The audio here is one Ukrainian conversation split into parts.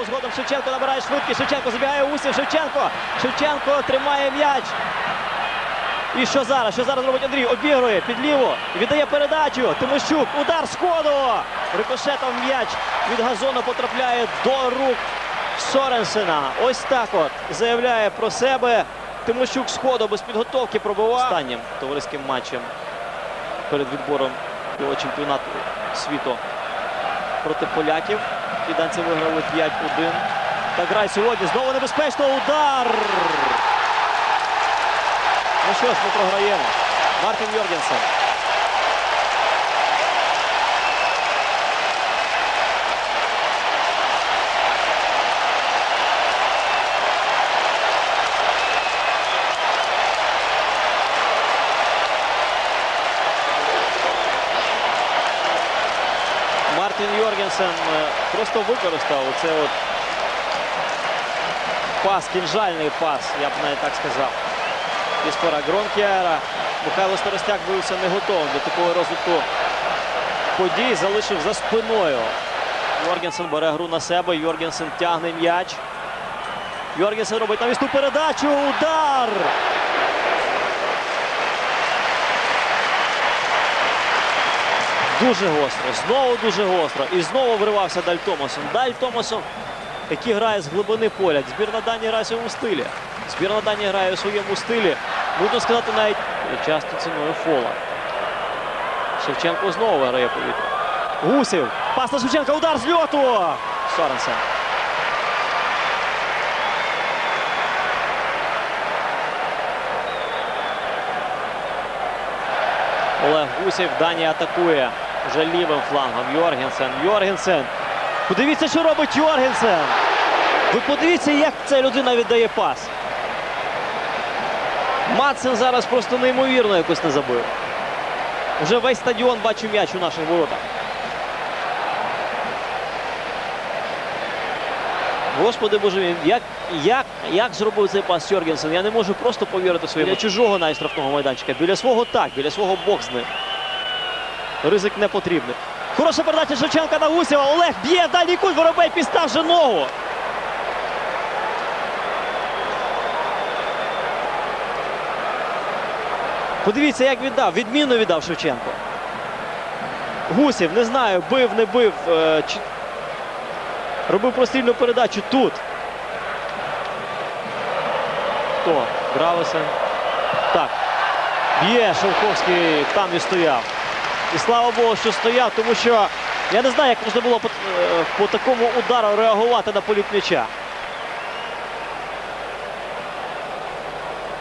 Знову згодом Шевченко набирає швидкість. Шевченко забігає Усів. Шевченко. Шевченко тримає м'яч. І що зараз? Що зараз робить Андрій? Обігрує під ліво. Віддає передачу. Тимощук. Удар ходу. Рикошетом м'яч від газону потрапляє до рук Соренсена. Ось так от заявляє про себе. Тимощук з ходу без підготовки пробував. Останнім товариським матчем перед відбором до чемпіонату світу проти поляків. Фіданці виграли 5-1. Та грай сьогодні. Знову небезпечно. Удар. Ну що ж, ми програємо. Мартін Йоргенсен. Мартін е, просто використав оце от пас, кінжальний пас, я б навіть так сказав. Іспора Гронкіара. Михайло Старостяк виявився не готовим до такого розвитку подій. Залишив за спиною. Йоргенсен бере гру на себе. Йоргенсен тягне м'яч. Йоргенсен робить навісну передачу. Удар! Дуже гостро. Знову дуже гостро. І знову вривався Даль Томасон. Даль Томасон, який грає з глибини поля. Збірна Данії грає у своєму стилі. Збірна Данії грає у своєму стилі. Можна сказати, навіть часто ціною фола. Шевченко знову виграє повітря. Гусів. Пас на Шевченка. Удар з льоту. Соренсен. Олег Гусів. Данія атакує вже лівим флангом. Йоргенсен. Йоргенсен. Подивіться, що робить Йоргенсен. Ви подивіться, як ця людина віддає пас. Матсен зараз просто неймовірно якось не забив. Вже весь стадіон бачив м'яч у наших воротах. Господи Боже мій, як, як, як зробив цей пас Йоргенсен? Я не можу просто повірити своєму. Біля чужого навіть штрафного майданчика. Біля свого так, біля свого ним. Ризик не потрібний. Хороша передача Шевченка на Гусєва. Олег б'є дальній кут, Воробей підстав же ногу. Подивіться, як віддав. Відмінно віддав Шевченко. Гусів, не знаю, бив, не бив. е, чи... Робив прострільну передачу тут. Хто? Гравесен. Так. Б'є Шовковський там і стояв. І слава Богу, що стояв, тому що я не знаю, як можна було по, е, по такому удару реагувати на політ м'яча.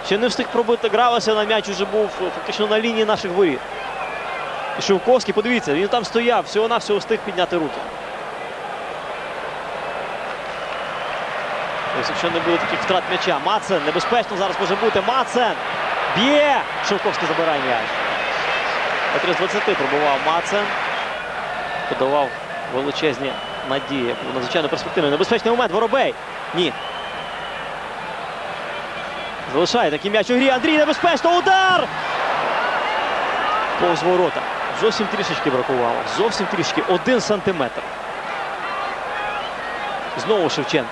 Ще не встиг пробити Гравеса, на м'яч уже був е, фактично на лінії наших воріт. І Шовковський, подивіться, він там стояв, всього-навсього встиг підняти руки. Ось якщо не буде таких втрат м'яча. Мацен, небезпечно зараз може бути. Мацен б'є! Шовковський забирає м'яч. Метрів з 20 пробував Мацен. Подавав величезні надії. Надзвичайно перспективний. Небезпечний момент. Воробей. Ні. Залишає такий м'яч у грі. Андрій небезпечно. Удар! Повз ворота. Зовсім трішечки бракувало. Зовсім трішки. Один сантиметр. Знову Шевченко.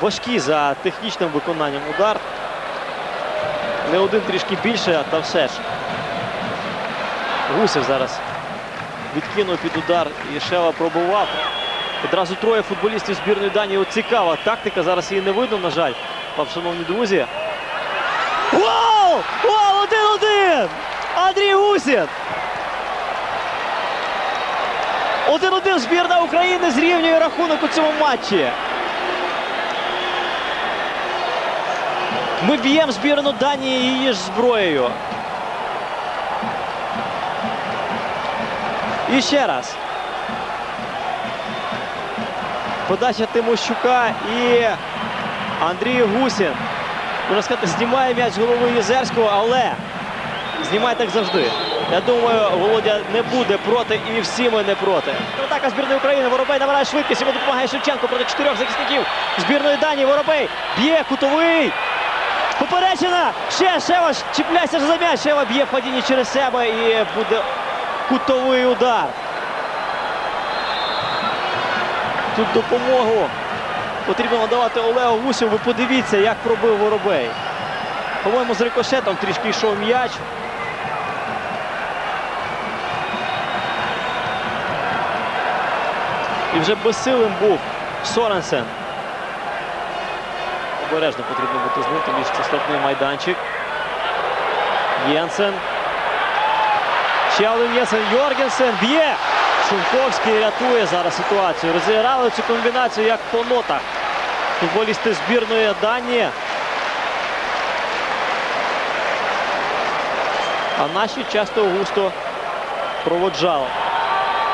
Важкий за технічним виконанням удар. Не один трішки більше, та все ж. Гусів зараз відкинув під удар і Шева пробував. Одразу троє футболістів збірної Данії. Цікава тактика. Зараз її не видно, на жаль. Вам, шановні друзі. Гол! Гол! Один-один! Андрій Гусін! Один-один збірна України зрівнює рахунок у цьому матчі. Ми б'ємо збірну Данії її ж зброєю. І ще раз. Подача Тимощука і Андрій Гусін. Можна сказати, знімає м'яч з голови Єзерського, але знімає так завжди. Я думаю, Володя не буде проти і всі ми не проти. Атака збірної України. Воробей набирає швидкість. Йому допомагає Шевченко проти чотирьох захисників збірної Данії. Воробей б'є кутовий. Поперечена! Ще Шева чіпляйся за м'яч. Шева б'є в падінні через себе і буде кутовий удар. Тут допомогу потрібно надавати Олегу Гусєву. Ви подивіться, як пробив Воробей. По-моєму, з рикошетом трішки йшов м'яч. І вже безсилим був Соренсен. Обережно потрібно бути з ним, тим більше це майданчик. Єнсен. Ще Єнсен. Йоргенсен б'є. Шумковський рятує зараз ситуацію. Розіграли цю комбінацію як по нотах. Футболісти збірної Данії. А наші часто густо проводжали.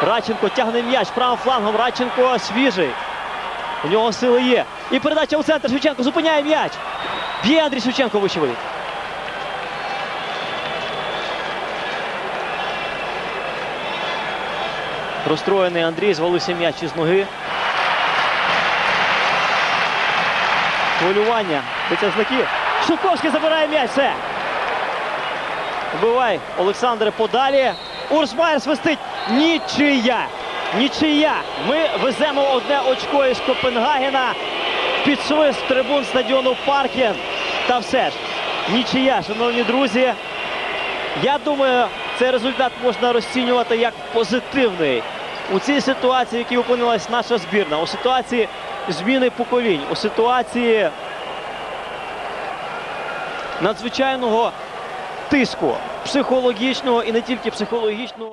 Радченко тягне м'яч правим флангом. Радченко свіжий. У нього сили є. І передача у центр. Шевченко зупиняє м'яч. Б'є Андрій Шевченко вищевий. Розстроєний Андрій, звалився м'яч із ноги. Хвилювання. Знаки. Шуковський забирає м'яч. Все. Вбивай Олександре подалі. Урсмайер свистить. Нічия. Нічия. Ми веземо одне очко із Копенгагена під свист трибун стадіону Паркін. Та все ж. Нічия, шановні друзі. Я думаю, цей результат можна розцінювати як позитивний у цій ситуації, в якій опинилась наша збірна, у ситуації зміни поколінь, у ситуації надзвичайного тиску психологічного і не тільки психологічного.